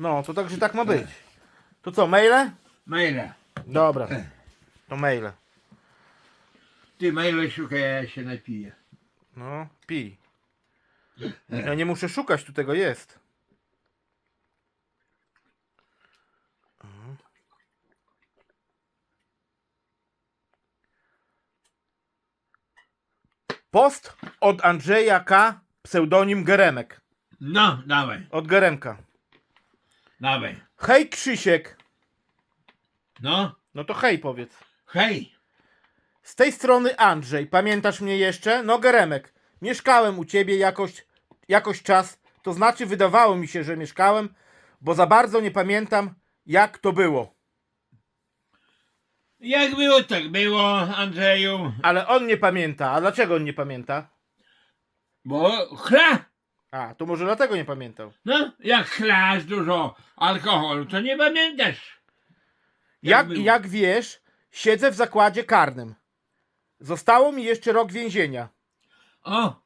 No, to także tak ma być. To co, maile? Maile. Dobra. To maile. Ty maile szukaj, ja się napiję. No, pij. Ja nie muszę szukać, tu tego jest. Post od Andrzeja K. Pseudonim Geremek. No, dawaj, Od Geremka. Dawaj. Hej Krzysiek. No, No to hej powiedz. hej. Z tej strony Andrzej. Pamiętasz mnie jeszcze? No Geremek. Mieszkałem u ciebie jakoś, jakoś czas. To znaczy wydawało mi się, że mieszkałem, bo za bardzo nie pamiętam jak to było. Jak było, tak było, Andrzeju. Ale on nie pamięta. A dlaczego on nie pamięta? Bo chla. A, to może dlatego nie pamiętał. No, jak chlasz dużo alkoholu, to nie pamiętasz. Jak, było? jak wiesz, siedzę w zakładzie karnym. Zostało mi jeszcze rok więzienia. O,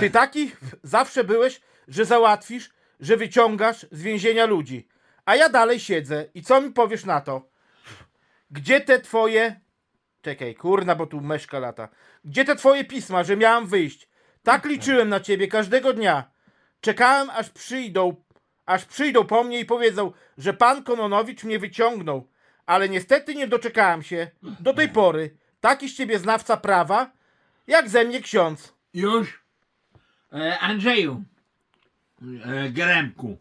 Ty taki zawsze byłeś, że załatwisz, że wyciągasz z więzienia ludzi. A ja dalej siedzę. I co mi powiesz na to? Gdzie te twoje... Czekaj, kurna, bo tu meszka lata. Gdzie te twoje pisma, że miałam wyjść? Tak liczyłem na ciebie każdego dnia. Czekałem, aż przyjdą, aż przyjdą po mnie i powiedzą, że pan Kononowicz mnie wyciągnął. Ale niestety nie doczekałem się. Do tej pory. Taki z ciebie znawca prawa, jak ze mnie ksiądz. już. E, Andrzeju. E, Gremku.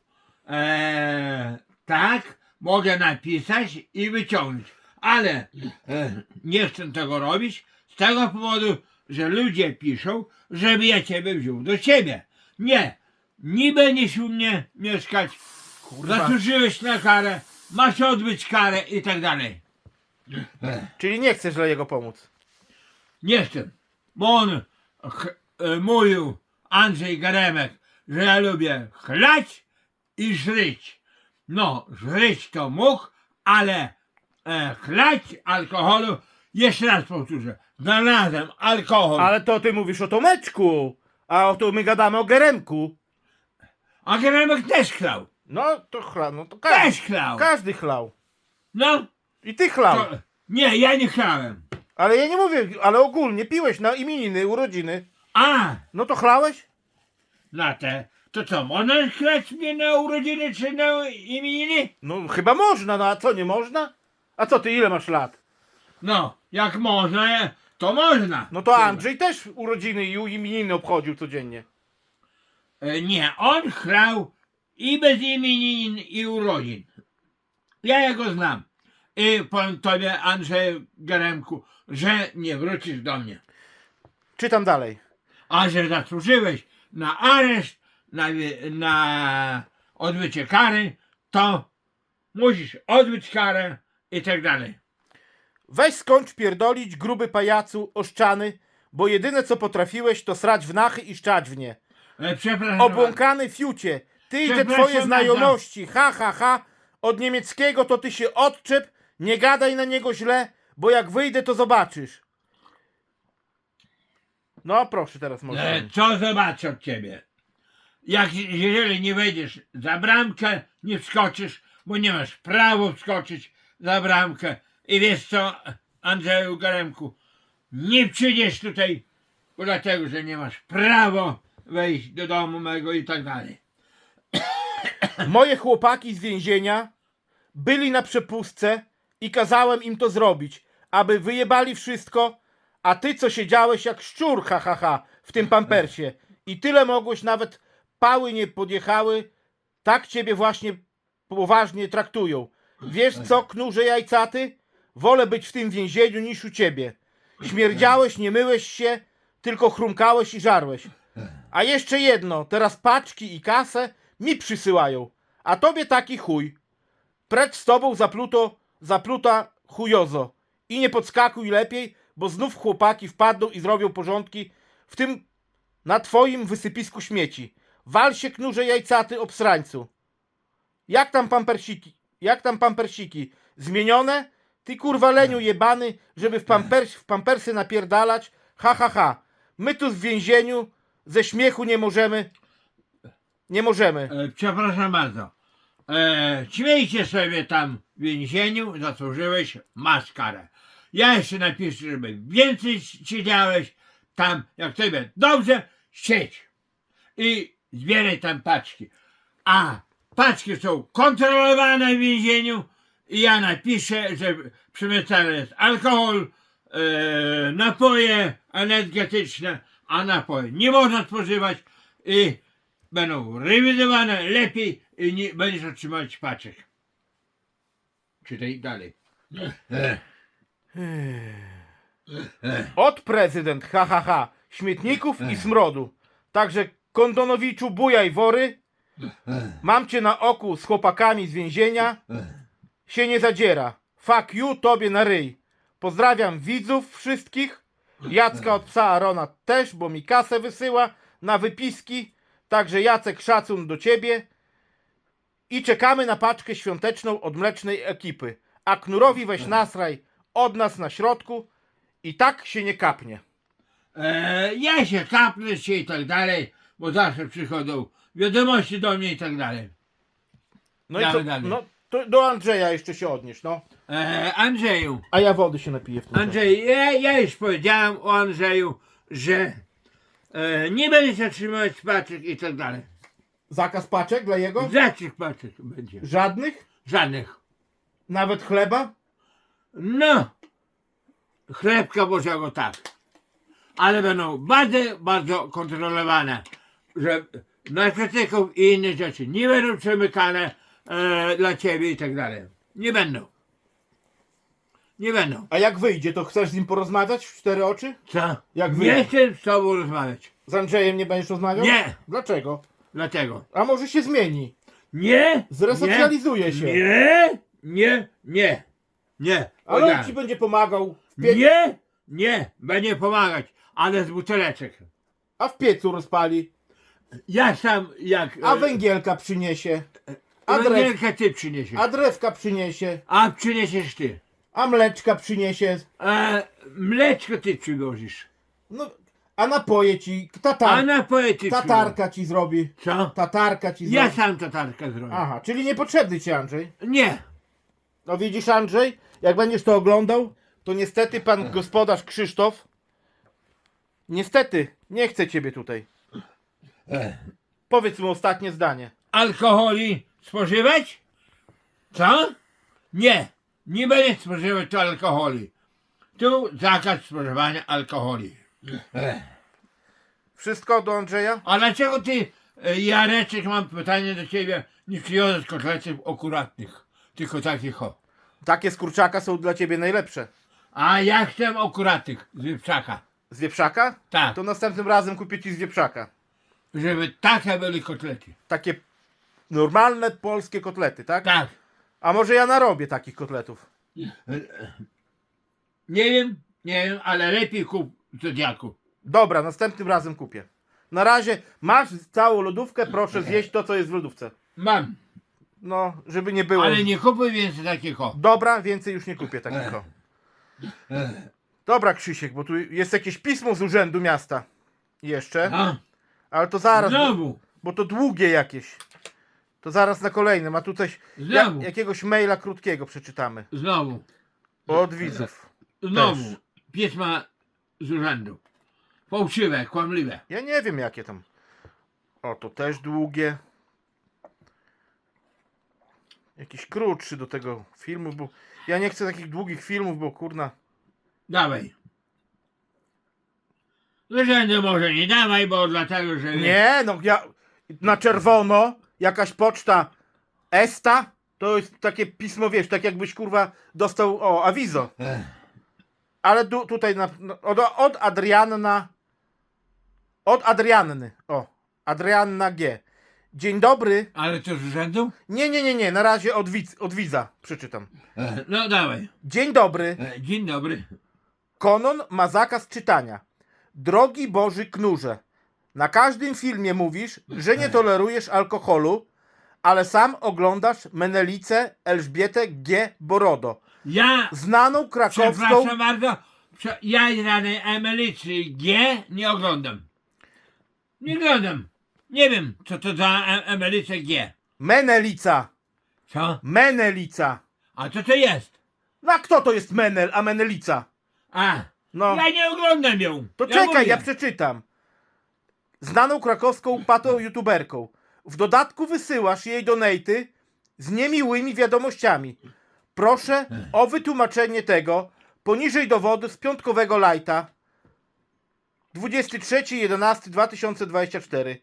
E, tak, mogę napisać i wyciągnąć. Ale e, nie chcę tego robić z tego powodu, że ludzie piszą, żeby ja ciebie wziął do siebie. Nie. Nie będziesz u mnie mieszkać. Zasłużyłeś na karę, masz odbyć karę i tak dalej. Czyli nie chcesz dla jego pomóc. Nie chcę, bo on ch, e, mówił, Andrzej Garemek, że ja lubię chlać i żryć. No, żryć to mógł, ale e, chlać alkoholu, jeszcze raz powtórzę, znalazłem alkohol, Ale to ty mówisz o Tomeczku, a o to my gadamy o Geremku. a Garemek też chlał. No to chla, no to Też każdy, chlał. każdy chlał. No, I ty chlał. to, nie, ja nie chlałem. Ale ja nie mówię, ale ogólnie piłeś na imieniny, urodziny. A, No to chlałeś? na te, to co, można chlać mnie na urodziny czy na imieniny? No chyba można, no a co, nie można? A co ty, ile masz lat? No, jak można, to można. No to Andrzej też urodziny i imieniny obchodził codziennie. E, Nie, on chlał i bez imienin i urodzin. Ja jego znam. I powiem tobie, Andrzej Garemku, że nie wrócisz do mnie. Czytam dalej. A że zasłużyłeś na areszt, na, na odbycie kary, to musisz odbyć karę i tak dalej. Weź skończ pierdolić, gruby pajacu, oszczany, bo jedyne co potrafiłeś to srać w nachy i szczać w nie. E, Przepraszam. Obłąkany fiucie, ty i te Przepraszam twoje znajomości, ha, ha, ha, od niemieckiego to ty się odczep, nie gadaj na niego źle, bo jak wyjdę to zobaczysz. No proszę teraz E, może. Co zobaczę od ciebie? Jak, jeżeli nie wejdziesz za bramkę, nie wskoczysz, bo nie masz prawa wskoczyć za bramkę. I wiesz co, Andrzeju Garemku, nie przyjdziesz tutaj, bo dlatego, że nie masz prawa wejść do domu mego i tak dalej. Moje chłopaki z więzienia byli na przepustce i kazałem im to zrobić, aby wyjebali wszystko, a ty co siedziałeś jak szczur, ha, ha, ha, w tym pampersie. I tyle mogłeś, nawet pały nie podjechały, tak ciebie właśnie poważnie traktują. Wiesz co, knurze jajcaty? Wolę być w tym więzieniu niż u ciebie. Śmierdziałeś, nie myłeś się, tylko chrumkałeś i żarłeś. A jeszcze jedno, teraz paczki i kasę mi przysyłają, a tobie taki chuj. Precz z tobą zapluto, zapluta chujozo. I nie podskakuj lepiej, bo znów chłopaki wpadną i zrobią porządki w tym na twoim wysypisku śmieci. Wal się knurze jajcaty obsrańcu. Jak tam pampersiki? Jak tam pampersiki? Zmienione? Ty kurwa leniu jebany, żeby w, pampers, w pampersy napierdalać? Ha ha ha. My tu w więzieniu ze śmiechu nie możemy. Nie możemy. E, Przepraszam bardzo. E, śmiejcie sobie tam w więzieniu, zasłużyłeś, masz karę. Ja jeszcze napiszę, żeby więcej siedziałeś tam, jak tobie dobrze, siedź. I zbieraj tam paczki. A paczki są kontrolowane w więzieniu i ja napiszę, że przemycany jest alkohol, e, napoje energetyczne, a napoje nie można spożywać i będą rewidowane lepiej i nie będziesz otrzymać paczek. Czytaj dalej. Od prezydent, ha ha ha, śmietników i smrodu. Także Kondonowiczu bujaj wory. Mam cię na oku z chłopakami z więzienia. Się nie zadziera. Fuck you, tobie na ryj. Pozdrawiam widzów wszystkich. Jacka od psa Arona też, bo mi kasę wysyła na wypiski. Także Jacek szacun do ciebie. I czekamy na paczkę świąteczną od mlecznej ekipy. A Knurowi weź nasraj od nas na środku i tak się nie kapnie. E, ja się kapnę się i tak dalej, bo zawsze przychodzą wiadomości do mnie i tak dalej. No i Dalej, co, dalej. no to do Andrzeja jeszcze się odnieś, no. E, Andrzeju, A ja wody się napiję w tym. Andrzej, ja, ja już powiedziałem o Andrzeju, że e, nie będzie się trzymać paczek i tak dalej. Zakaz paczek dla jego? Żadnych paczek będzie. Żadnych? Żadnych. Nawet chleba? No, chlebka Bożego tak. Ale będą bardzo, bardzo kontrolowane, że narkotyków i inne rzeczy nie będą przemykane e, dla ciebie i tak dalej. Nie będą. Nie będą. A jak wyjdzie, to chcesz z nim porozmawiać w cztery oczy? Co? Jak nie wyjdzie? chcę z tobą rozmawiać. Z Andrzejem nie będziesz rozmawiał? Nie. Dlaczego? Dlatego. A może się zmieni? Nie. Zresocjalizuje się. Nie. Nie. Nie. Nie. Ale on Powiedziałem. ci będzie pomagał w pie... Nie. Nie. Będzie pomagać, ale z buteleczek. A w piecu rozpali. Ja sam jak... A e, węgielka przyniesie. A, drew... Węgielkę ty przyniesiesz. A drewka przyniesie. A przyniesiesz ty. A mleczka przyniesie. A mleczko ty przywozisz. No, a napoje ci. A Tatar... napoje ty Tatarka ci zrobi. przywozisz. Co? Tatarka ci Ja zrobi. sam tatarkę zrobię. Aha, czyli niepotrzebny ci Andrzej. Nie. No widzisz Andrzej, jak będziesz to oglądał, to niestety pan gospodarz Krzysztof niestety nie chce ciebie tutaj. Powiedz mu ostatnie zdanie. Alkoholi spożywać? Co? Nie. Nie będę spożywać tu alkoholi. Tu zakaz spożywania alkoholi. Wszystko do Andrzeja? A dlaczego ty, e, Jareczek, mam pytanie do ciebie, nie przyjąłeś kotletów akuratnych, tylko takich o. Takie z kurczaka są dla ciebie najlepsze. A ja chcę akuratnych z wieprzaka. Z wieprzaka? Tak, To następnym razem kupię ci z wieprzaka. żeby takie były kotlety. Takie normalne polskie kotlety, tak? Tak. A może ja narobię takich kotletów? Nie wiem, nie wiem, ale lepiej kup Zodiaku. Dobra, następnym razem kupię. Na razie masz całą lodówkę, proszę zjeść to, co jest w lodówce. Mam, No, żeby nie było. ale nie kupuj więcej takich o. Dobra, więcej już nie kupię takiego. Dobra, Krzysiek, bo tu jest jakieś pismo z urzędu miasta. Jeszcze. A, Ale to zaraz, bo, znowu, bo to długie jakieś. To zaraz na kolejnym, a tu coś znowu, jakiegoś maila krótkiego przeczytamy. znowu, Od widzów. znowu. Pisma z urzędu. Fałszywe, kłamliwe. Ja nie wiem jakie tam. O, to też długie. Jakiś krótszy do tego filmu, bo ja nie chcę takich długich filmów, bo kurna. Dawaj. Z urzędu może nie dawaj, bo dlatego, że... Nie, no ja na czerwono jakaś poczta Esta to jest takie pismo, wiesz, tak jakbyś kurwa dostał o awizo. Ale tu, tutaj na, no, od, od Adrianna od Adrianny. O, Adrianna G. Dzień dobry. Ale to z urzędu? Nie, nie, nie, nie, na razie od, widz, od widza przeczytam. No dawaj. Dzień dobry. E, Dzień dobry. Konon ma zakaz czytania. Drogi Boży Knurze, na każdym filmie mówisz, że nie tolerujesz alkoholu, ale sam oglądasz Menelicę Elżbietę G. Borodo, Ja, znaną krakowską... przepraszam bardzo, prze, ja żadnej Emelicy G nie oglądam. Nie oglądam. Nie wiem, co to za e- Emelice G. Menelica. Co? Menelica. A co to jest? No a kto to jest Menel, a Menelica? A, No. ja nie oglądam ją. To ja czekaj, mówię. ja przeczytam. Znaną krakowską patą youtuberką. W dodatku wysyłasz jej donaty z niemiłymi wiadomościami. Proszę o wytłumaczenie tego poniżej dowodu z piątkowego lajta 23.11.2024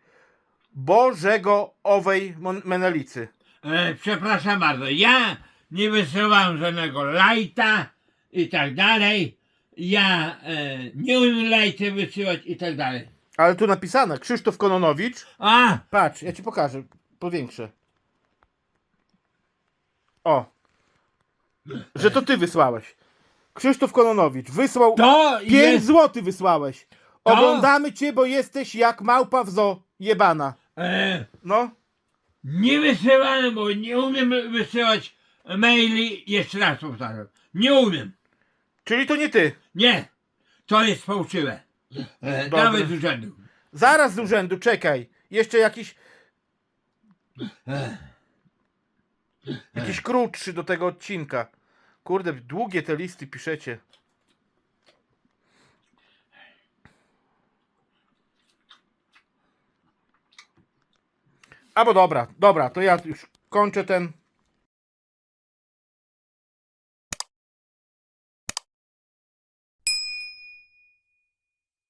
Bożego owej Menelicy. E, przepraszam bardzo, ja nie wysyłam żadnego lajta i tak dalej. Ja e, nie umiem lajty wysyłać i tak dalej. Ale tu napisane Krzysztof Kononowicz. A, Patrz, ja ci pokażę. Powiększę. O. Że to ty wysłałeś. Krzysztof Kononowicz wysłał. to 5 jest... złotych wysłałeś. Oglądamy cię, bo jesteś jak małpa w zoo. Jebana. E, No. nie wysyłam, bo nie umiem wysyłać maili, jeszcze raz powtarzam. Nie umiem. Czyli to nie ty. Nie, to jest fałszywe. E, Dobra. nawet z urzędu. Zaraz z urzędu, czekaj. Jeszcze jakiś. Jakiś krótszy do tego odcinka. Kurde, długie te listy piszecie. Albo dobra, dobra, to ja już kończę ten